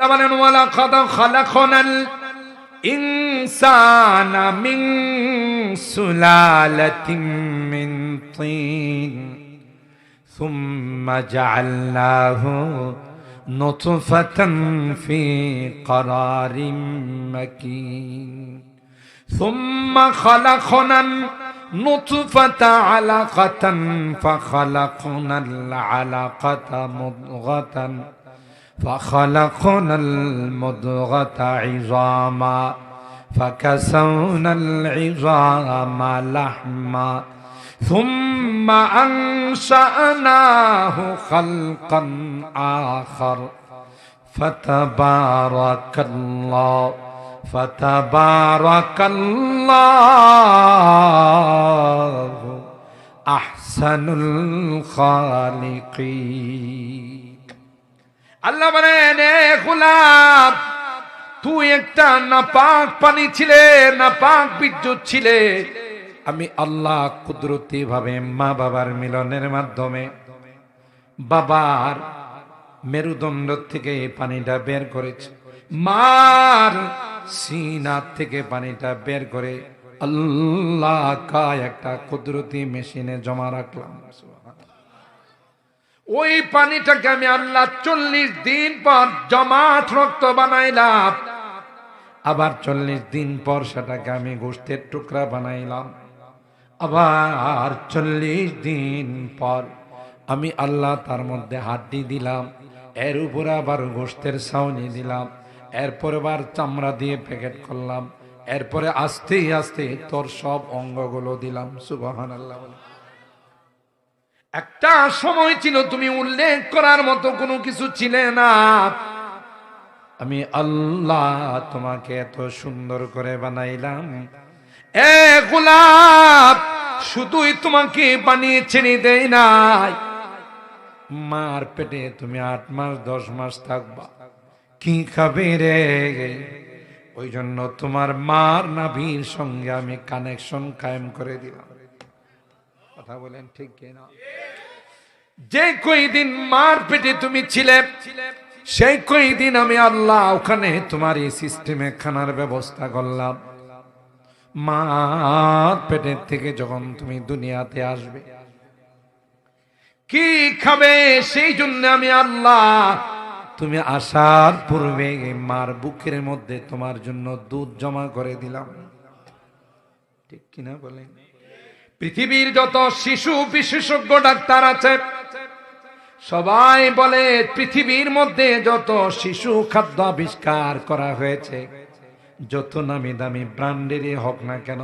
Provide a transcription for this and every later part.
বলেন ওয়ালাকাদ খালাকনাল ইনসানা মিন সুলালাতিন মিন তিন ثم جعلناه نطفة في قرار مكين ثم خلقنا النطفة علقة فخلقنا العلقة مضغة فخلقنا المضغة عظاما فكسونا العظام لحما. ثم أنشأناه خلقا آخر. فتبارك الله فتبارك الله أحسن الخالقين. আল্লাহ বলেন গোলাপ তুই একটা নাপাক পানি ছিলে, নাপাক বিদ্যুৎ ছিলে। আমি আল্লাহ কুদরতি ভাবে মা বাবার মিলনের মাধ্যমে বাবার মেরুদণ্ড থেকে পানিটা বের করেছে। মার সিনার থেকে পানিটা বের করে আল্লাহ কায় একটা কুদরতি মেশিনে জমা রাখলাম। ওই পানিটাকে আমি আল্লাহ চল্লিশ দিন পর জমাট রক্ত বানাইলাম। আবার চল্লিশ দিন পর সেটাকে আমি গোষ্ঠের টুকরা বানাইলাম। আবার চল্লিশ দিন পর আমি আল্লাহ তার মধ্যে হাড্ডি দিলাম। এর উপরে আবার গোষ্ঠের ছাউনি দিলাম। এরপর আবার চামড়া দিয়ে প্যাকেট করলাম। এরপরে আস্তে আস্তে তোর সব অঙ্গগুলো দিলাম। সুবাহান আল্লাহ একটা সময় ছিল তুমি উল্লেখ করার মতো কোনো কিছু ছিলে না। আমি আল্লাহ তোমাকে এত সুন্দর করে বানাইলাম। এ গোলাপ, শুধুই তোমাকে বানিয়ে ছেড়ে দেয় নাই। মার পেটে তুমি আট মাস, দশ মাস থাকবা। কি খাবে রে? ওই জন্য তোমার মার নাভির সঙ্গে আমি কানেকশন কায়েম করে দিলাম। কথা বলেন, ঠিক কিনা? যে কই দিন মার পেটে তুমি ছিলে, সেই কই দিন আমি আল্লাহ ওখানে তোমার এই সিস্টেমে খানার ব্যবস্থা করলাম। মার পেটের থেকে যখন তুমি দুনিয়াতে আসবে, কি খাবে সেই জন্য আমি আল্লাহ, তুমি আসার পূর্বে মার বুকের মধ্যে তোমার জন্য দুধ জমা করে দিলাম। ঠিক কিনা বলেন? পৃথিবীর যত শিশু বিশেষজ্ঞ ডাক্তার আছে, সবাই বলে পৃথিবীর মধ্যে যত শিশু খাদ্য আবিষ্কার করা হয়েছে, যত নামি দামি ব্র্যান্ডেরই হোক না কেন,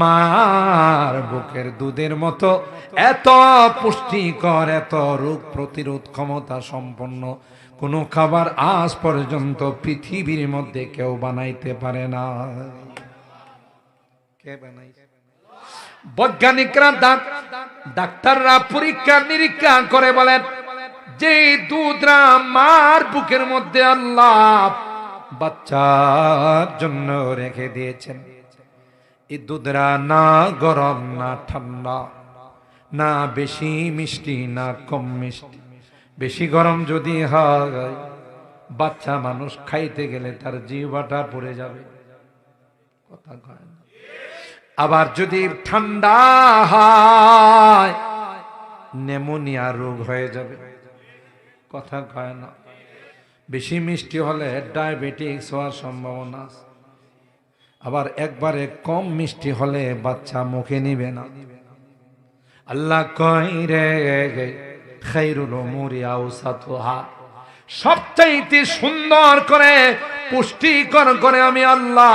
মার বুকের দুধের মতো এত পুষ্টিকর, এত রোগ প্রতিরোধ ক্ষমতা সম্পন্ন কোনো খাবার আজ পর্যন্ত পৃথিবীর মধ্যে কেউ বানাইতে পারে না। কে বানাইছে? বৈজ্ঞানিকরা ডাক্তাররা পরীক্ষা নিরীক্ষা করে বলেন, যে দুধরা মার বুকের মধ্যে আল্লাহ বাচ্চার জন্য রেখে দিয়েছেন। এই দুধরা না গরম, না ঠান্ডা, না বেশি মিষ্টি, না কম মিষ্টি। বেশি গরম যদি হয়, বাচ্চা মানুষ খাইতে গেলে তার জিহ্বাটা পড়ে যাবে। কথা কয় আবার যদি ঠান্ডা হয়, নেমোনিয়া রোগ হয়ে যাবে। কথা কয় না। বেশি মিষ্টি হলে ডায়াবেটিস হওয়ার সম্ভাবনা আবার একবারে কম মিষ্টি হলে বাচ্চা মুখে নিবে না। আল্লাহ কই রে সবচাইতে সুন্দর করে পুষ্টিকর করে আমি আল্লাহ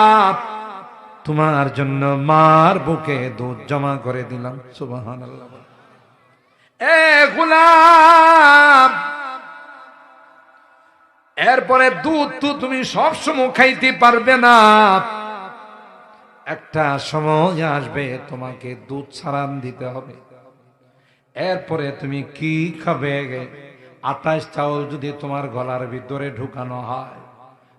তোমার জন্য মার বুকে দুধ জমা করে দিলাম সুবাহান এ এরপরে দুধ তো তুমি সব সময় খাইতে পারবে না। একটা সময় আসবে তোমাকে দুধ ছাড়ান দিতে হবে। এরপরে তুমি কি খাবে আটাশ চাউল যদি তোমার গলার ভিতরে ঢুকানো হয়।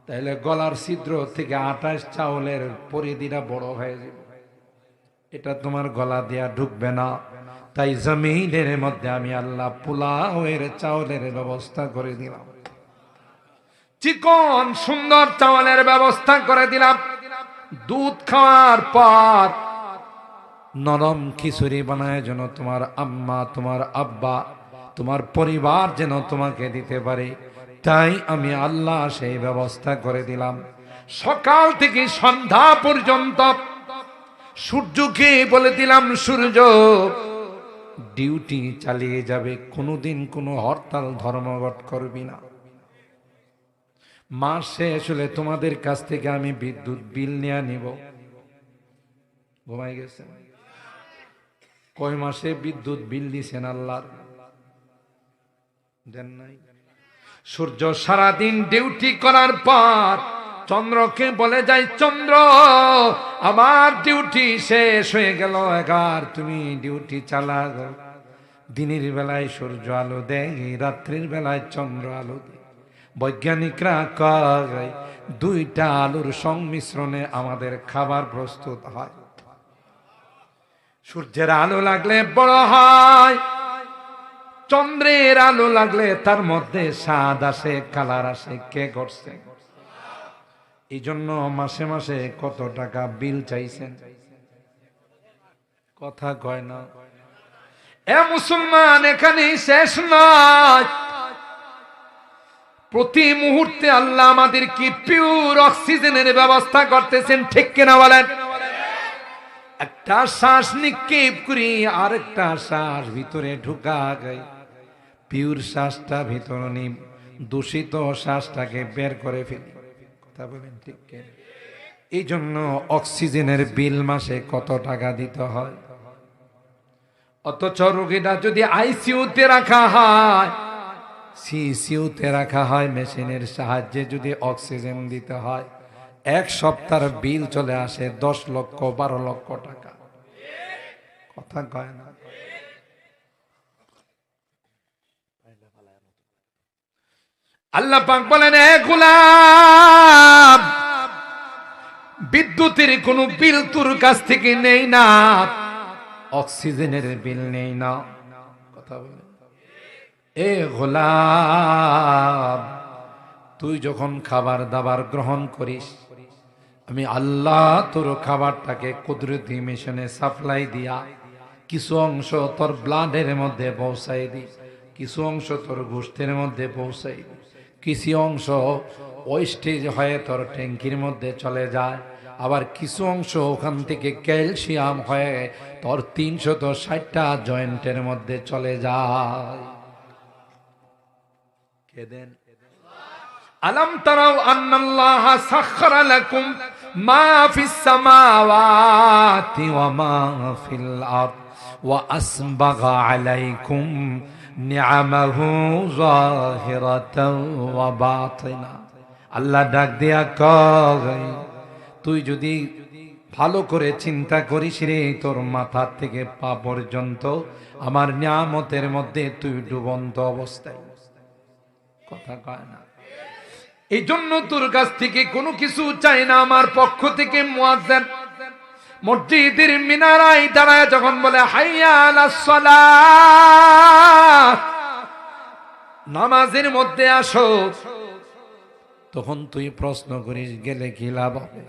তাহলে গলার ছিদ্র থেকে আটাশ চাউলের পরিধিটা বড় হয়ে যাবে। এটা তোমার গলা দেয়া ঢুকবে না। তাই জমিনের মধ্যে আমি আল্লাহ পোলাওয়ের চাউলের ব্যবস্থা করে দিলাম। চিকন, সুন্দর চাওয়ালের ব্যবস্থা করে দিলাম। দুধ খাওয়ার পর নরম খিচুড়ি বানায় যেন তোমার আম্মা, তোমার আব্বা, তোমার পরিবার যেন তোমাকে দিতে পারে। তাই আমি আল্লাহ সেই ব্যবস্থা করে দিলাম। সকাল থেকে সন্ধ্যা পর্যন্ত সূর্যকে বলে দিলাম, সূর্য, ডিউটি চালিয়ে যাবে, কোনোদিন কোনো হরতাল ধর্মঘট করবি না। মাস হলে তোমাদের কাছ থেকে আমি বিদ্যুৎ বিল নিয়ে নিব। ঘুমাই গেছে কয় মাসে বিদ্যুৎ বিল দিছেন আল্লাহর? দেন নাই? সূর্য সারাদিন ডিউটি করার পর চন্দ্রকে বলে যায় চন্দ্র, আমার ডিউটি শেষ হয়ে গেল এগার তুমি ডিউটি চালা দিনের বেলায় সূর্য আলো দেয়, রাত্রির বেলায় চন্দ্র আলো দেয়। বৈজ্ঞানিকরা কয়, দুইটা আলোর সংমিশ্রণে আমাদের খাবার প্রস্তুত হয়। সূর্যের আলো লাগলে বড় হয় চন্দ্রের আলো লাগলে তার মধ্যে স্বাদ আসে, কালার আসে, কে করছে? এই জন্য মাসে মাসে কত টাকা বিল চাইছেন? কথা কয় না। এ মুসলমান এখানে শেষ নয়। প্রতি মুহূর্তে আল্লাহ আমাদের কি পিওর অক্সিজেনের ব্যবস্থা করতেছেন, ঠিক কিনা বলেন? একটা শ্বাস নিক্ষেপ করি, আরেকটা শ্বাস ভিতরে ঢুকা গাই পিওর শ্বাসটা ভিতরে নি দূষিত শ্বাসটাকে বের করে ফেলি। কথা বলেন ঠিক এই জন্য অক্সিজেনের বিল মাসে কত টাকা দিতে হয়? অথচ রোগীটা যদি আইসিউতে রাখা হয় সিসিউতে রাখা হয়, মেশিনের সাহায্যে যদি অক্সিজেন দিতে হয়, এক সপ্তাহের বিল চলে আসে দশ লক্ষ, বারো লক্ষ টাকা। কথা কয় না। আল্লাহ পাক বলেন বিদ্যুতের কোনো বিল তোর কাছ থেকে নেই না, অক্সিজেনের বিল নেই না। কথা বলে। এ গোলাম, তুই যখন খাবার দাবার গ্রহণ করিস, আমি আল্লাহ তোর খাবারটাকে কুদরতি মিশনে সাপ্লাই দিয়া কিছু অংশ তোর ব্লাডের মধ্যে পৌঁছাই দি কিছু অংশ তোর ঘুষ্ঠের মধ্যে পৌঁছাই। কিছু অংশ ওয়েস্টেজ হয়ে তোর ট্যাঙ্কির মধ্যে চলে যায়। আবার কিছু অংশ ওখান থেকে ক্যালসিয়াম হয়ে তোর তিনশত ষাটটা জয়েন্টের মধ্যে চলে যায়। আলম তারাও আন্নাল্লাহ সাখরা লাকুম ওয়া আসবাগা আলাইকুম নিয়ামাহু জাহিরাতাও ওয়া বাতিনা। আল্লাহ ডাক দিয়া কয়, তুই যদি ভালো করে চিন্তা করিস রে, তোর মাথার থেকে পা পর্যন্ত আমার নিয়ামতের মধ্যে তুই ডুবন্ত অবস্থায়। কথা কয় না। এই জন্য তোর কাছ থেকে কোনো কিছু চাই না, আমার পক্ষ থেকে মোয়াজ্জান। মসজিদের মিনারায় দাঁড়ায় যখন বলে, হাইয়া আলাস নামাজের মধ্যে আসো। তখন তুই প্রশ্ন করিস, গেলে কি লাভ হবে?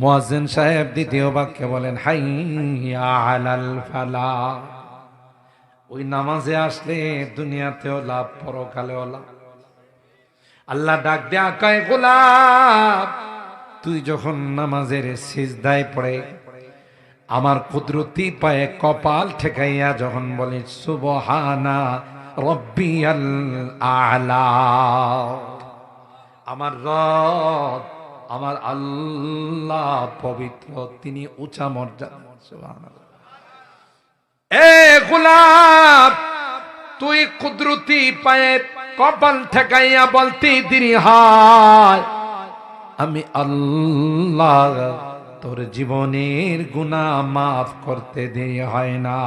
মুয়াজ্জিন সাহেব দ্বিতীয় বাক্যে বলেন, হাইয়া আলাল ফালাহ ওই নামাজে আসলে দুনিয়াতেও লাভ, পরকালেও লাভ। আল্লাহ ডাক দে আকায় গোলাপ, তুই যখন নামাজের সিজদায় পড়ে আমার কুদরতি পায়ে কপাল ঠেকাইয়া যখন বলিস সুবহানা রব্বিয়াল আলা। আমার রব, আমার আল্লাহ পবিত্র, তিনি উঁচা মর্যাদা। এ তুই কুদরতি পায়ে কপাল ঠেকাইয়া বলতে দেরি হয়, আমি আল্লাহ তোর জীবনের গুণা মাফ করতে দেরি হয় না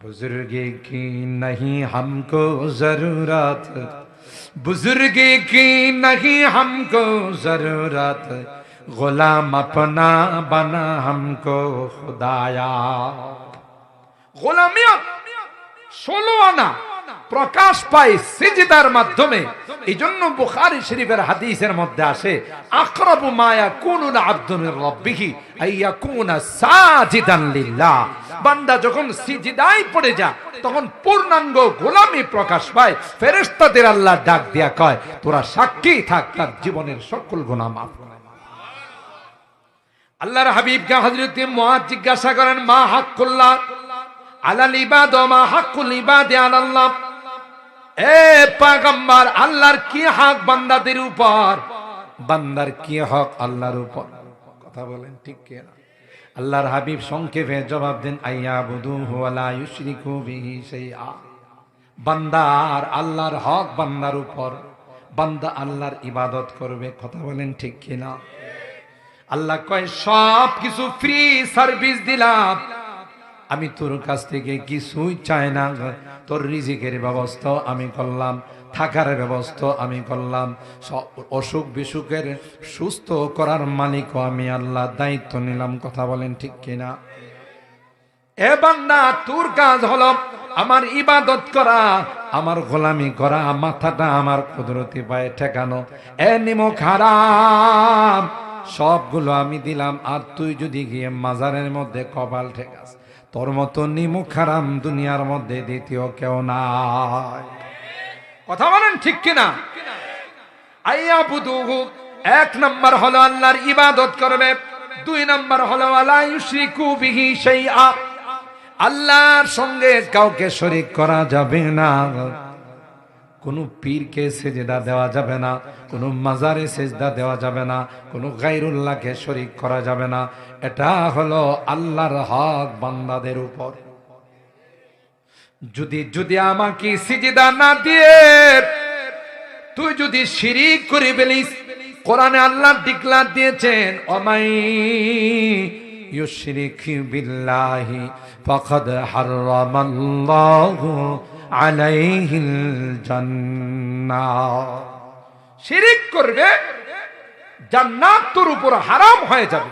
বুজুর্গে কি नहीं हमको जरूरत बुजुर्गे की नहीं हमको जरूरत गुलाम अपना बना हमको खुदाया গোলামিয়ত ষোলো আনা প্রকাশ পায় সিজদার মাধ্যমে। এই জন্য বুখারী শরীফের হাদিসের মধ্যে আসে, আকরাবু মায়া কুনুল আব্দুমির রব্বিহি আইয়া কুনা সাজিদান লিল্লাহ। বান্দা যখন সিজদায় পড়ে যা, তখন পূর্ণাঙ্গ গোলামি প্রকাশ পায়। ফেরেশতাদের আল্লাহ ডাক দিয়া কয়, তোরা সাক্ষী থাক, তার জীবনের সকল গুনাহ মাফ আল্লাহর হাবিবকে হযরত মুআজ জিজ্ঞাসা করেন, মা হাক্কুল্লাহ? আলাল ইবাদ মা হাক্কুল ইবাদি আলাল্লাহ। এ পাগম্বর, আল্লাহর কি হক বান্দাদের উপর? বান্দার কি হক আল্লাহর উপর? কথা বলেন ঠিক কি না আল্লাহর হাবিব সংক্ষেপে জবাব দেন আইয়া বুদু ওয়ালা ইউশরিকু বিহি শাইআ। বান্দার আল্লাহর হক বান্দার উপর। বান্দা আল্লাহর ইবাদত করবে, কথা বলেন ঠিক কি না আল্লাহ কয় সব কিছু ফ্রি সার্ভিস দিলাম। আমি তোর কাছ থেকে কিছুই চাই না। তোর রিজিকের ব্যবস্থা আমি করলাম, থাকার ব্যবস্থা আমি করলাম। অসুখ বিসুখের সুস্থ করার মালিকও আমি আল্লাহ দায়িত্ব নিলাম, কথা বলেন ঠিক কিনা? এ বান্দা, তোর কাজ হলো আমার ইবাদত করা, আমার গোলামি করা, মাথাটা আমার কুদরতি পায়ে ঠেকানো। এ নিমক হারাম, সবগুলো আমি দিলাম, আর তুই যদি গিয়ে মাজারের মধ্যে কপাল ঠেকাস তোর মতো নিমুখ হারাম দুনিয়ার মধ্যে দ্বিতীয় কেউ নাই। কথা বলেন ঠিক কিনা? আইয়া বুদুহু এক নম্বর হলো আল্লাহর ইবাদত করবে, দুই নম্বর হলো আল্লাহর সঙ্গে কাউকে শরীক করা যাবে না। কোনো পীরকে সেজদা দেওয়া যাবে না, কোনো মাজারে সেজদা দেওয়া যাবে না, কোনো গাইরুল্লাহকে শরিক করা যাবে না। এটা হলো আল্লাহর হক বান্দাদের উপর। যদি যদি আমাকে সিজদা না দিয়ে, তুই যদি শিরিক করে ফেলিস, কোরআনে আল্লাহ ডিক্লার দিয়েছেন অমাই শিরিক করবে, জান্নাত তোর উপর হারাম হয়ে যাবে।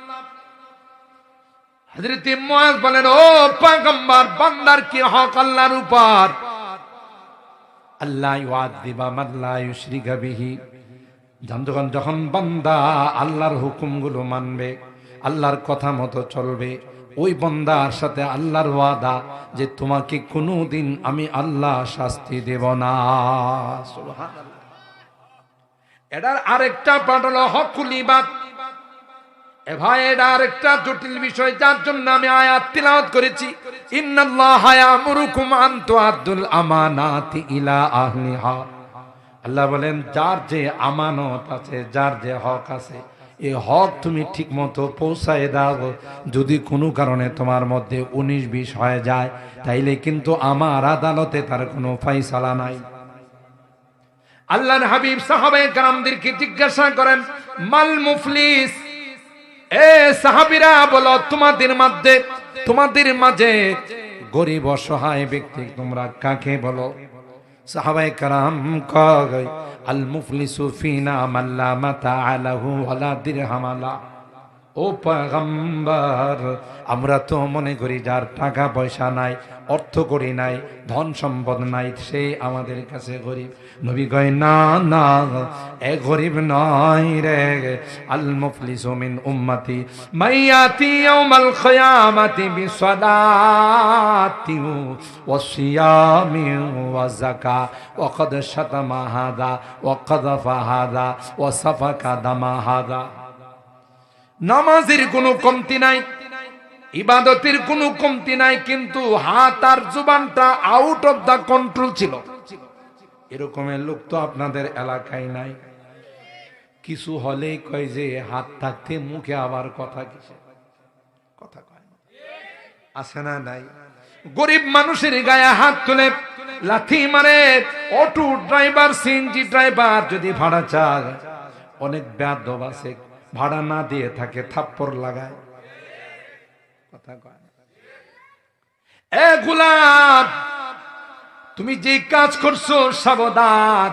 বলেন, ও পয়গম্বর, বান্দার কি হক আল্লাহর উপর? আল্লাহ যখন যখন বান্দা আল্লাহর হুকুমগুলো মানবে, আল্লাহর কথা মতো চলবে, ওই বন্দার সাথে আল্লাহর ওয়াদা যে তোমাকে কোনোদিন আমি আল্লাহ শাস্তি দেব না। এটার আরেকটা পাঠ হলো হকুল এ জটিল বিষয়, যার জন্য আমি করেছি। ইন্নাল্লাহ ইলা বলেন, যার যে আমানত আছে, যার যে হক আছে হক তুমি ঠিক মতো পৌঁছায় দাও। যদি কোনো কারণে তোমার মধ্যে উনিশ বিশ হয়ে যায়, তাইলে কিন্তু আমার আদালতে তার কোনো ফাইসালা নাই। আল্লাহর হাবিব সাহাবে কারামদেরকে জিজ্ঞাসা করেন, মাল মুফলিস এ সাহাবিরা বলো, তোমাদের মধ্যে, তোমাদের মাঝে গরিব অসহায় ব্যক্তি তোমরা কাকে বলো? সাহাবাই কারাম কয়, আল মুফলিসু ফিনা মাল্লা মাতা আলাহু ওয়ালা দিরহামালা ও পয়গম্বর, আমরা তো মনে করি যার টাকা পয়সা নাই, অর্থ করি নাই, ধন সম্পদ নাই, সে আমাদের কাছে গরিব। নবী কয়, না না, এ গরিব নয় রে। আল মুফলিসু মিন উম্মতি মাইয়াতি ইয়াউমাল কিয়ামাতি বিসালাতি ওয়া সিয়ামি ওয়া যাকা। ওয়া কদ শাতামা হাদা ওয়া কযাফা হাদা ওয়া সাফাকা দামা হাদা। নামাজের কোনো কমতি নাই, ইবাদতের কোনো কমতি নাই, কিন্তু হাত আর জুবানটা আউট অফ দা কন্ট্রোল ছিল। এরকমের লোক তো আপনাদের এলাকায় নাই। কিছু হলেই কয় যে হাত থাকতে মুখে আবার কথা কিসে? কথা কয়। আছে না নাই? গরিব মানুষের গায়ে হাত তুলে লাথি মারে, অটো ড্রাইভার, সিএনজি ড্রাইভার যদি ভাড়া চায়, অনেক ব্যাধব আছে। ভাড়া না দিয়ে থাকে থাপ্পড় লাগায় কথা কয় না। এ গোলাপ তুমি যে কাজ করছো সাবধান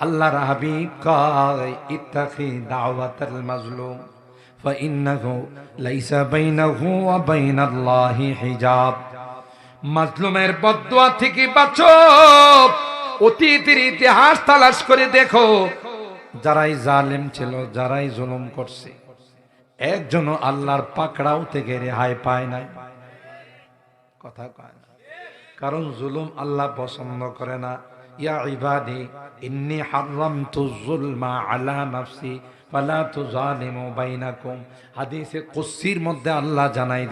আল্লাহর হাবিব কয় ইত্তাকি দাওয়াতাল মাজলুম فإنه ليس بينه وبين الله حجاب মাজলুমের বদুয়া থেকে বাঁচো অতীতের ইতিহাস তালাশ করে দেখো যারাই জালেম ছিল, যারাই জুলুম করছে একজন আল্লাহর পাকড়াও থেকে রেহাই পায় নাই। কথা কয় না। কারণ জুলুম আল্লাহ পছন্দ করে না। মধ্যে আল্লাহ জানাই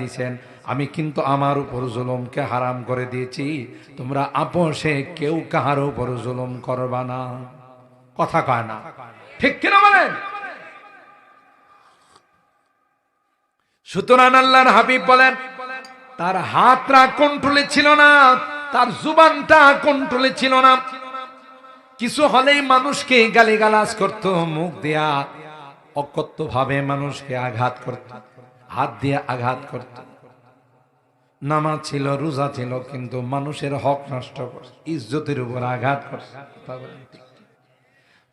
আমি কিন্তু আমার উপর জুলুমকে হারাম করে দিয়েছি। তোমরা আপোষে কেউ কাহার উপর জুলুম করবা না। কথা কয় না। ঠিক কিনা বলেন? সুতরাং আল্লাহর হাবিব বলেন, তার হাতটা কন্ট্রোলে ছিল না, তার জুবানটা কন্ট্রোলে ছিল না। কিছু হলেই মানুষকে গালিগালাজ করত, মুখ দেয়া অকথ্য ভাবে মানুষকে আঘাত করত, হাত দিয়ে আঘাত করত। নামাজ ছিল, রোজা ছিল, কিন্তু মানুষের হক নষ্ট করছে ইজ্জতের উপর আঘাত করছে।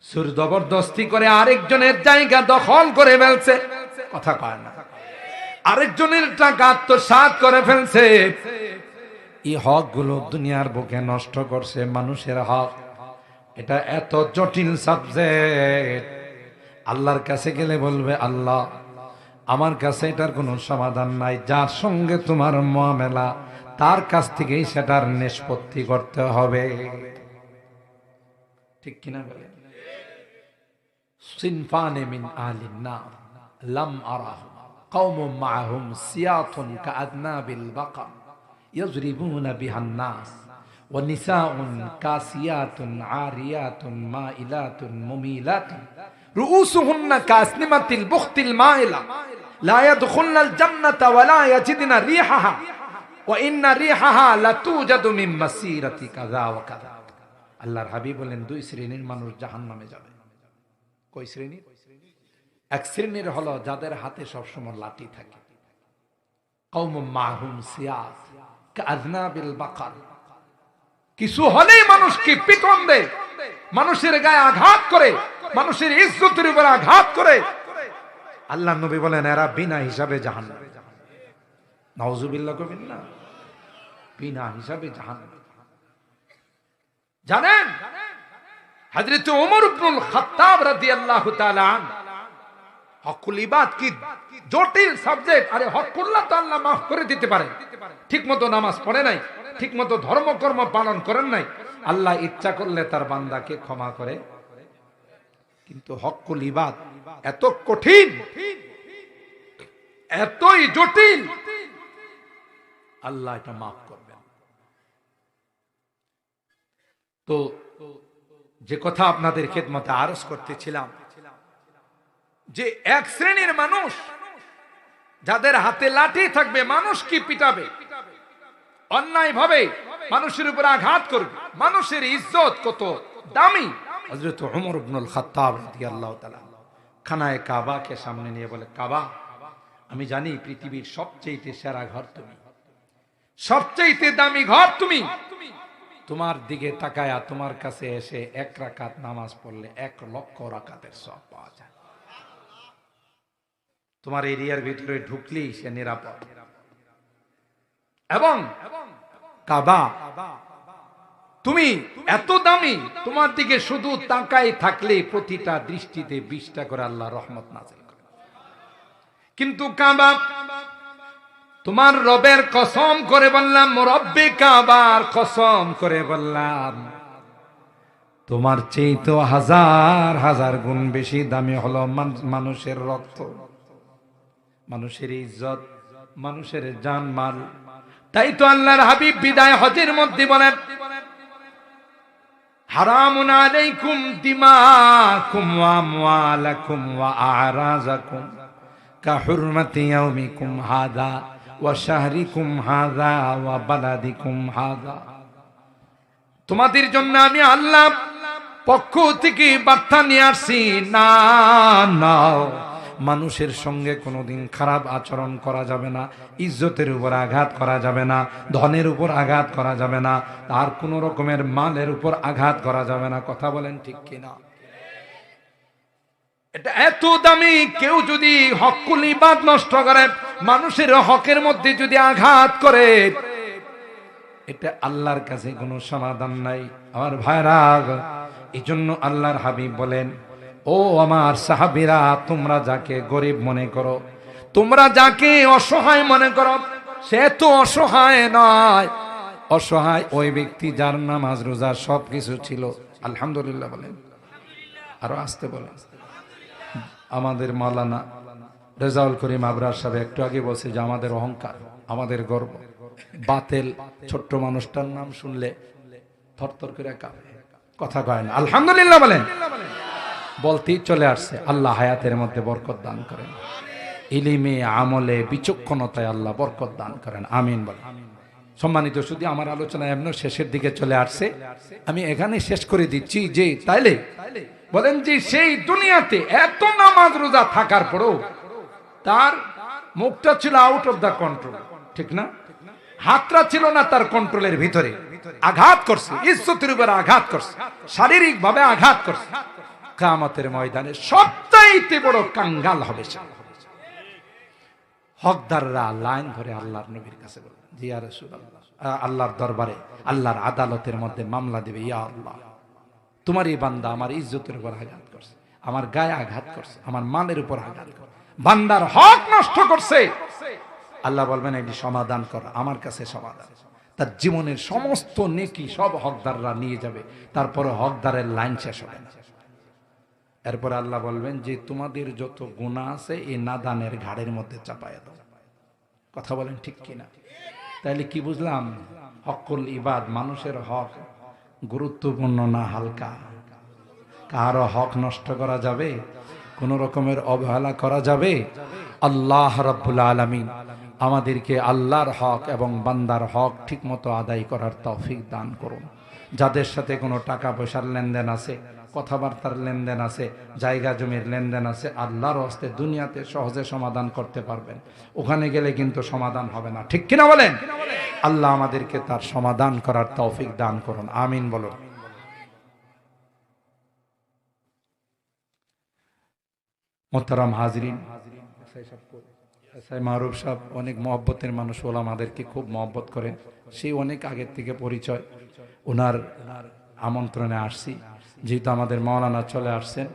সুর জবরদস্তি করে আরেকজনের জায়গা দখল করে ফেলছে। কথা কয় না। আরেকজনের টাকা আত্মসাত করে ফেলছে। এই হকগুলো দুনিয়ার বুকে নষ্ট করছে মানুষের হক। এটা এত জটিল সাবজেক্ট আল্লাহর কাছে গেলে বলবে, আল্লাহ, আমার কাছে এটার কোনো সমাধান নাই। যার সঙ্গে তোমার মামেলা তার কাছ থেকেই সেটার নিষ্পত্তি করতে হবে। ঠিক কিনা বলে? সিনফানে মিন আলিন নার লাম আরাহুম قوم معهم سياط كأذناب البقر يضربون بها الناس ونساء كاسيات عاريات مائلات مميلات رؤوسهن كأسنمة البخت المائلة لا يدخلن الجنة ولا يجدن ريحها وإن ريحها لتوجد من مسيرة كذا وكذا আল্লাহর হাবিব বলেন দুই শ্রেণীর মানুষ জাহান্নামে যাবে কই শ্রেণির এক শ্রেণির হলো যাদের হাতে সবসময় লাঠি থাকে। কিছু হলেই মানুষকে পিটন দেয়? মানুষের গায়ে আঘাত করে, মানুষের ইজ্জতের উপর আঘাত করে। আল্লাহ নবী বলেন, এরা বিনা হিসাবে জাহান নওজুবিল্লাহ কবিন না। বিনা হিসাবে জাহান জানেন? হযরত ওমর ইবনুল খাত্তাব রাদিয়াল্লাহু তাআলা হকুল ইবাদ কি জটিল সাবজেক্ট? আরে হক করলা তো আল্লাহ মাফ করে দিতে পারে। ঠিক মতো নামাজ পড়ে নাই ঠিক মতো ধর্মকর্ম পালন করেন নাই। আল্লাহ ইচ্ছা করলে তার বান্দাকে ক্ষমা করে। কিন্তু হকুল ইবাদ এত কঠিন, এতই জটিল। আল্লাহ এটা মাফ করবেন। তো যে কথা আপনাদের খেদমতে আরজ করতেছিলাম, যে এক শ্রেণির মানুষ যাদের হাতে লাঠি থাকবে, মানুষ কি পিটাবে? অন্যায় ভাবে মানুষের উপর আঘাত করবে, মানুষের ইজ্জত কত দামি? হযরত ওমর ইবনুল খাত্তাব রাদিয়াল্লাহু তাআলা খানায় কাবাকে সামনে নিয়ে বলে, কাবা, আমি জানি পৃথিবীর সবচেয়ে সেরা ঘর তুমি সবচেয়ে দামি ঘর তুমি। তোমার দিকে তাকায়া তোমার কাছে এসে এক রাকাত নামাজ পড়লে এক লক্ষ রাকাতের সব পাওয়া যায়। তোমার এরিয়ার ভিতরে ঢুকলেই সে নিরাপদ। এবং কাবা, তুমি এত দামি, তোমার দিকে শুধু তাকাই থাকলে প্রতিটা দৃষ্টিতে বিশটা করে আল্লাহ রহমত নাজিল করে। কিন্তু কাবা তোমার রবের কসম করে বললাম রব্বে কাবার কসম করে বললাম, তোমার চেয়ে তো হাজার হাজার গুণ বেশি দামি হলো মানুষের রক্ত, মানুষের ইজ্জত, মানুষের জান মাল তাই তো আল্লাহর হাবিব বিদায় হজের মধ্যে বলেন, হারামুন দিমাকুম ওয়া আমওয়ালাকুম ওয়া আরাজাকুম, কাহুরমাতি ইয়াউমিকুম হাদা। তোমাদের জন্য আমি আল্লাহ পক্ষ থেকে বার্তা নিয়ে আসছি। না না, মানুষের সঙ্গে কোনোদিন খারাপ আচরণ করা যাবে না, ইজ্জতের উপর আঘাত করা যাবে না, ধনের উপর আঘাত করা যাবে না, আর কোনো রকমের মালের উপর আঘাত করা যাবে না। কথা বলেন ঠিক কিনা? এত দামি, কেউ যদি হকুল ইবাদ নষ্ট করে, মানুষের হকের মধ্যে যদি আঘাত করে, এটা আল্লাহর কাছে কোনো সমাধান নাই। আমার ভাইরা এই জন্য আল্লাহর হাবিব বলেন, ও আমার সাহাবিরা, তোমরা যাকে গরিব মনে করো, তোমরা যাকে অসহায় মনে করো, সে তো অসহায় নয়। অসহায় ওই ব্যক্তি যার নামাজ, রোজা সব কিছু ছিল। আলহামদুলিল্লাহ বলেন। আরও আসতে বলেন। আমাদের মালানা রেজাউল করিম আবরার সাহেব একটু আগে বলছে যে আমাদের অহংকার, আমাদের গর্ব। বাতেল ছোট্ট মানুষটার নাম শুনলে থরথর করে কাঁপে। কথা কয় না। আলহামদুলিল্লাহ বলেন। বলতেই চলে আসছে। আল্লাহ হায়াতের মধ্যে বরকত দান করেন। ইলিমে আমলে বিচক্ষণতায় আল্লাহ বরকত দান করেন। আমিন বলেন। সম্মানিত শুধু আমার আলোচনা এমন শেষের দিকে চলে আসছে। আমি এখানে শেষ করে দিচ্ছি যে তাইলে বলেন যে সেই দুনিয়াতে এত নামাজ রোজা থাকার পরেও তার মুখটা ছিল আউট অফ দা কন্ট্রোল ঠিক না? হাতটা ছিল না তার কন্ট্রোলের ভিতরে। আঘাত করছে, ইজ্জতের উপর আঘাত করছে শারীরিক ভাবে আঘাত করছে। কামাতের ময়দানে সবচাইতে বড় কাঙ্গাল হবে হকদাররা লাইন ধরে আল্লাহর নবীর কাছে বলবেন জিয়া আল্লাহর দরবারে, আল্লাহর আদালতের মধ্যে মামলা দেবে, ইয়া আল্লাহ। তোমার এই বান্দা আমার ইজ্জতের উপর আঘাত করছে, আমার গায়ে আঘাত করছে, আমার মালের উপর আঘাত করছে, বান্দার হক নষ্ট করছে। আল্লাহ বলবেন এটি সমাধান কর, আমার কাছে সমাধান। তার জীবনের সমস্ত নেকি সব হকদাররা নিয়ে যাবে তারপরে হকদারের লাইন শেষ হবে না। এরপর আল্লাহ বলবেন যে, তোমাদের যত গুণা আছে এই নাদানের ঘাড়ের মধ্যে চাপায় দাও। কথা বলেন ঠিক কিনা? তাইলে কি বুঝলাম? হকুল ইবাদ, মানুষের হক গুরুত্বপূর্ণ না হালকা? কারও হক নষ্ট করা যাবে? কোন রকমের অবহেলা করা যাবে? আল্লাহ রাব্বুল আলমী আমাদেরকে আল্লাহর হক এবং বান্দার হক ঠিকমতো আদায় করার তৌফিক দান করুন। যাদের সাথে কোনো টাকা পয়সার লেনদেন আছে কথাবার্তার লেনদেন আছে, জায়গা জমির লেনদেন আছে, আল্লাহর হস্তে দুনিয়াতে সহজে সমাধান করতে পারবেন। ওখানে গেলে কিন্তু সমাধান হবে না। ঠিক কিনা বলেন? আল্লাহ আমাদেরকে তার সমাধান করার তৌফিক দান করুন। আমিন বলুন। মোহতারাম হাজরিন মারুফ সাহেব অনেক মহব্বতের মানুষ ওলা আমাদেরকে খুব মহব্বত করেন। সেই অনেক আগের থেকে পরিচয়। ওনার আমন্ত্রণে আসছি। যেহেতু আমাদের মাওলানা চলে আসছেন।